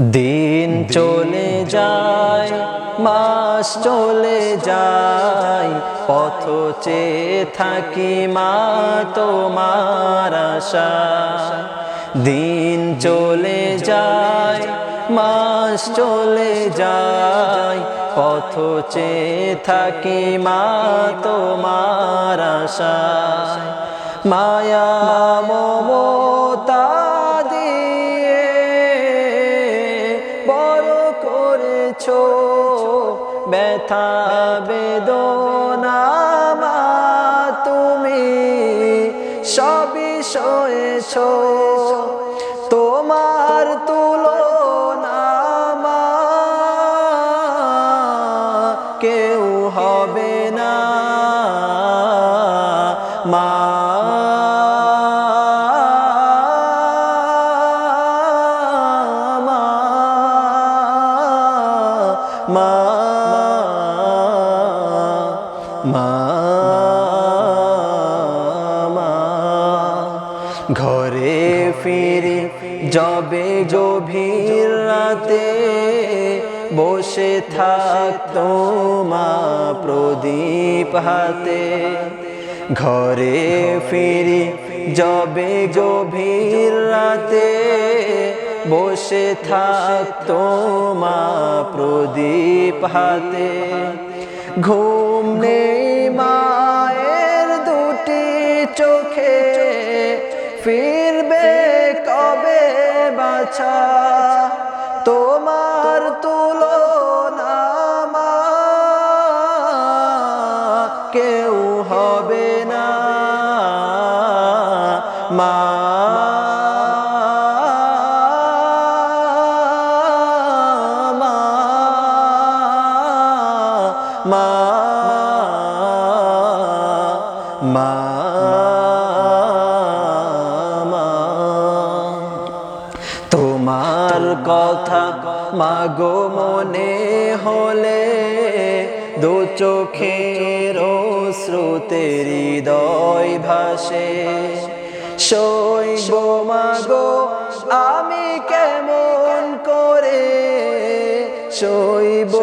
দিন চলে যায়, মাস চলে যায়, পথ চেয়ে থাকি মা তোমার আশা দিন চলে যায়, মাস চলে যায়, পথ চেয়ে থাকি মা তোমার আশা মায়া মমতা ব্যথা বেদনা তুমি সবই সয়েছ। তোমার তুলনা কেউ হবে মা মা ঘরে ফিরে, যবে গভীর রাতে বসে থাকতো মা প্রদীপ হাতে। ঘরে ফিরি, যবে গভীর রাতে বসে থাকতো মা প্রদীপ হাতে। ঘুম নেই মায়ের দুটি চোখে। ফিরবে কবে বাছা? তোমার তুলনা মা, কেউ হবে না। মা মা মা তোমার কথা মাগো মনে হলে দু চোখের শ্রুতে হৃদয় ভাসে। শৈব মাগো, আমি কেমন করে শৈব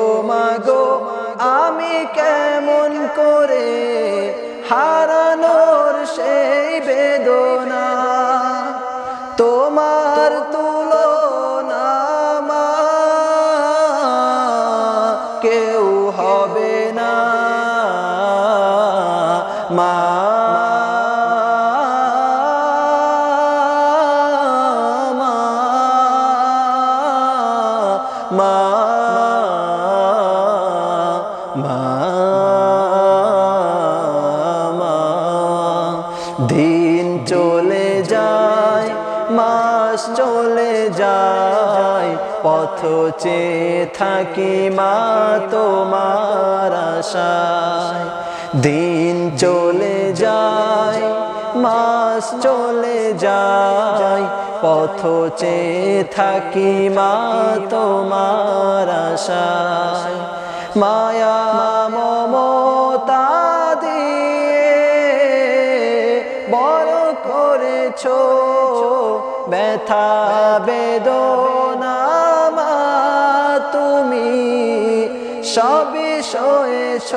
কেউ হবে না। মা। মা। মা। দিন চলে যায় মাস চলে যায় পথ চে থাকি মা তোমার আশায়। দিন চলে যায়, মাস চলে যায়। পথ চেয়ে থাকি মা তোমার আশায়। মায়া মমতা ব্যথা বেদনা তুমি সবই সয়েছ।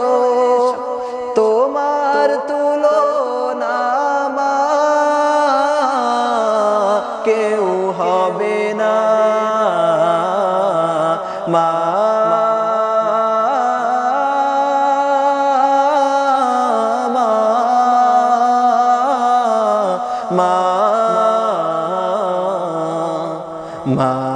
তোমার তুলনা কেউ হবে না। মা মা মা মা